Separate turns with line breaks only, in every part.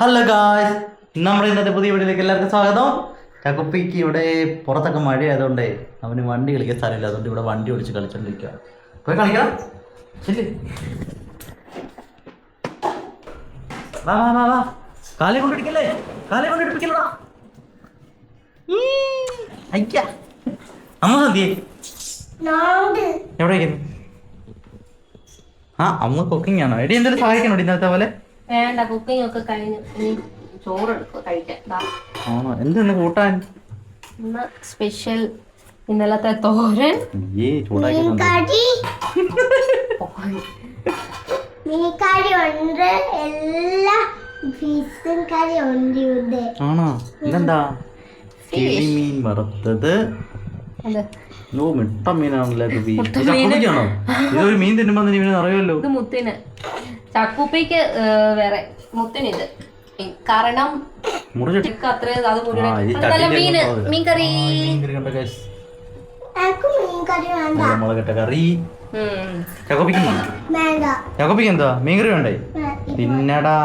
Hello guys നമ്മുടെ ഇന്നത്തെ പുതിയ വീഡിയോയിലേക്ക് എല്ലാവർക്കും സ്വാഗതം. ചക്കുപ്പിക്ക് ഇവിടെ പുറത്തൊക്കെ മഴ ആയതുകൊണ്ട് അവന് വണ്ടി കളിക്കാൻ സ്ഥലമില്ല. അതുകൊണ്ട് ഇവിടെ വണ്ടി ഓടിച്ച് കളിച്ചോണ്ടിരിക്കുക പോയി കളിക്കണം ശരി വാ വാ വാ വാ. കാലേ കൊണ്ടിരിക്കല്ലേ കാലേ കൊണ്ടിരിപ്പിക്കല്ലടാ അയ്യ. അമ്മ സന്ധ്യേ. ആ അമ്മ കുക്കിംഗ് ആണോ? എടി എന്തെങ്കിലും സഹായിക്കണോ ഇന്നത്തെ പോലെ?
വേണ്ട കുക്കിംഗ് ഒക്കെ കഴിഞ്ഞു. ഇനി ചോറ് എടുക്കുക കഴിക്കാൻ. ദാ.
ആണോ? എന്തെന്ന് കൂട്ടാൻ?
ഇന്ന് സ്പെഷ്യൽ ഇന്നലത്തെ തോരൻ.
ചൂടാക്കി
മീൻകറി. ഉണ്ട്. എല്ലാ ഫിഷും കറി ഉണ്ട് ഇവിടെ.
ആണോ? ഇതെന്താ? കിളിമീൻ വറുത്തത്. ഓ മിട്ട മീനാണല്ലേ ചക്കുപ്പിക്കാണോ ഇതൊരു മീൻ തിന്നുമ്പോ തന്നെ ഇവന് അറിയാമല്ലോ
ഇത് മുത്തിന്. ചക്കുപ്പിക്ക് വേറെ മുത്തിന് ഇത് കാരണം അത്ര അത് നല്ല മീന്. മീൻ കറി.
എനിക്ക് മീൻകറി
മുളകിട്ട കറി
ഉം.
വേണ്ട.
ചക്കപ്പിക്ക് എന്താ? മീൻ കറി വേണ്ടേ?
വേ-
തിന്നടാ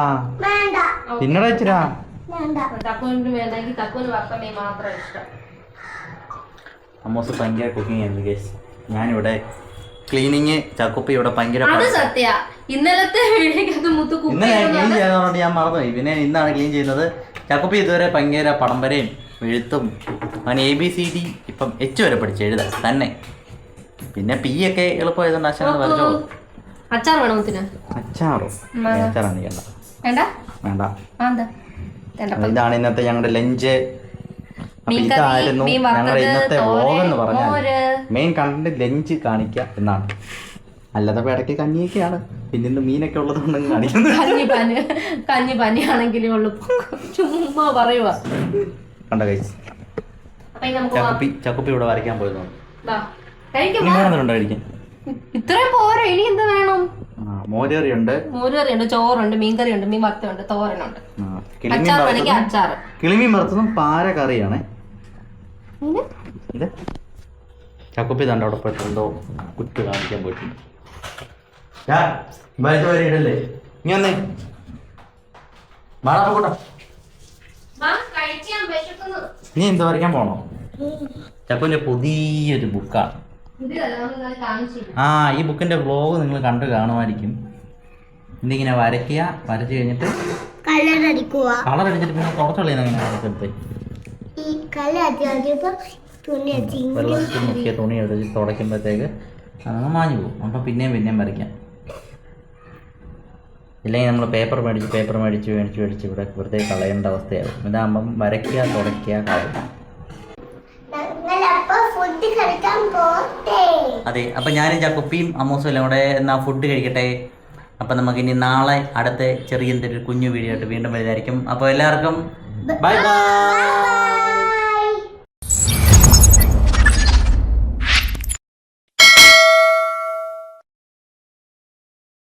വേണ്ട.
തിന്നടാ ഇച്ചിരാ.
വേണ്ട.
തക്കുവിന് വേണ്ടെങ്കിൽ തക്കുവിന് വറുത്ത മീൻ മാത്രം ഇഷ്ടം.
അമ്മോസ് ഭയങ്കര കുക്കിംഗ് ആയിരുന്നു ഗേസ് ഞാനിവിടെ ക്ലീനിങ് ചക്കുപ്പ് ഇവിടെ ഭയങ്കര
അത് സത്യ. ഇന്നലത്തെ വീടിനകത്ത് മുത്തു കുക്ക്
ഇന്നലെ ക്ലീൻ ചെയ്യാൻ ഞാൻ മറന്നുപോയി പിന്നെ ഇന്നാണ് ക്ലീൻ ചെയ്യുന്നത്. ചക്കുപ്പി ഇതുവരെ ഭയങ്കര പടംവരയും എഴുത്തും അവൻ എ ബി സി ഡി ഇപ്പം എച്ച് വരെ പഠിച്ച് എഴുതാൻ തന്നെ. പിന്നെ പി ഒക്കെ എളുപ്പമായതുകൊണ്ട് അച്ഛൻ പറഞ്ഞു
അച്ചാർ വേണോ
അച്ചാറോ? അച്ചാറാണ് വേണ്ട.
വേണ്ട?
ഇതാണ് ഇന്നത്തെ ഞങ്ങളുടെ ലഞ്ച് അപ്പൊ ഇതായിരുന്നു ഞങ്ങളുടെ
വറുത്തത്,
ഇന്നത്തെ വ്ലോഗ് എന്ന് പറഞ്ഞാൽ. മെയിൻ കണ്ടന്റ് ലഞ്ച് കാണിക്കുക എന്നാണ്. അല്ലാതെ ഇടയ്ക്ക് കഞ്ഞിയൊക്കെയാണ്. പിന്നെ ഇന്ന് മീനൊക്കെ ഉള്ളത് കൊണ്ട് കാണിക്കുന്നത്
കഞ്ഞി പനി കഞ്ഞി പനിയാണെങ്കിലും ഉള്ളു. ചുമ്മാ പറയുക
കണ്ട കഴിച്ച്. ചക്കുപ്പി ചക്കുപ്പി ഇവിടെ വരയ്ക്കാൻ പോയിരുന്നു കഴിക്കാൻ?
ഇത്രയും പോരാ ഇനി എന്താ വേണം? മോരുകറിയുണ്ട്. ചോറുണ്ട് മീൻകറിയുണ്ട് മീൻ വറുത്തുണ്ട് തോരനുണ്ട്.
കിളിമീൻ വറുത്തതും പാര കറിയാണേ ചക്കുപ്പി തണ്ട അവിടെ പോയിട്ടുണ്ടോ എന്തോ കാണിക്കാൻ പോയിട്ടുണ്ട്. ഞാൻ വരെ ഇടല്ലേ? നീ വന്നേ. വാടാ കൂട്ടാ നീ എന്താ വരയ്ക്കാൻ പോണോ? ചക്കുവിന്റെ പുതിയൊരു ബുക്കാണ് ആ ഈ ബുക്കിന്റെ വ്ലോഗ് നിങ്ങൾ കണ്ടു കാണുമായിരിക്കും. ഇതിങ്ങനെ വരയ്ക്കുക വരച്ചു കഴിഞ്ഞിട്ട്
കളർ അടിക്കുക
കളർ അടിച്ചിട്ട് പിന്നെ കുറച്ചുള്ള വെള്ളത്തിൽ മുക്കിയ തുണി എടുത്ത് തുടയ്ക്കുമ്പോഴത്തേക്ക് അതങ്ങ് മാഞ്ഞു പോകും. അപ്പം പിന്നെയും പിന്നെയും വരയ്ക്കാം. ഇല്ലെങ്കിൽ നമ്മൾ പേപ്പർ മേടിച്ച് പേപ്പർ മേടിച്ച് മേടിച്ച് മേടിച്ച് ഇവിടെ വെറുതെ കളയേണ്ട അവസ്ഥയാകും ഇതാകുമ്പം വരയ്ക്കുക തുടയ്ക്കുക കളയുക അതെ അപ്പം ഞാനും ചക്കുപ്പിയും അമ്മൂസും എല്ലാം കൂടെ എന്നാൽ ഫുഡ് കഴിക്കട്ടെ? അപ്പം നമുക്ക് ഇനി നാളെ അടുത്ത ചെറിയ എന്തൊരു കുഞ്ഞു വീഡിയോ ആയിട്ട് വീണ്ടും വരുന്നതായിരിക്കും അപ്പോൾ എല്ലാവർക്കും ബൈ ബൈ.